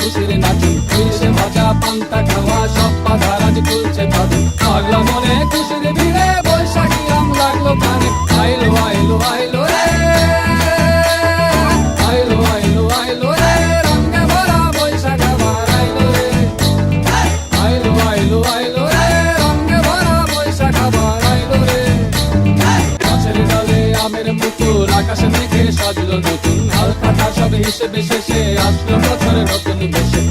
খুশির নাচুন ইলিশে ভাজা পান্তা খাওয়া, সব বাধার আজ খুলছে ভাদু পাগলা মনে খুশির ভিড়ে বৈশাখী আম লাগল কানে আইলো আইলো আইলো রে। আইলো আইলো আইলো রে। রঙে ভরা বৈশাখ আবার আইলো রে। আইলো আইলো আইলো রে। রঙে ভরা বৈশাখ আবার আকাশে মেঘে সাজলো নতুন হালকা সব হিসেবে শেষে আসলো বছরের নতুন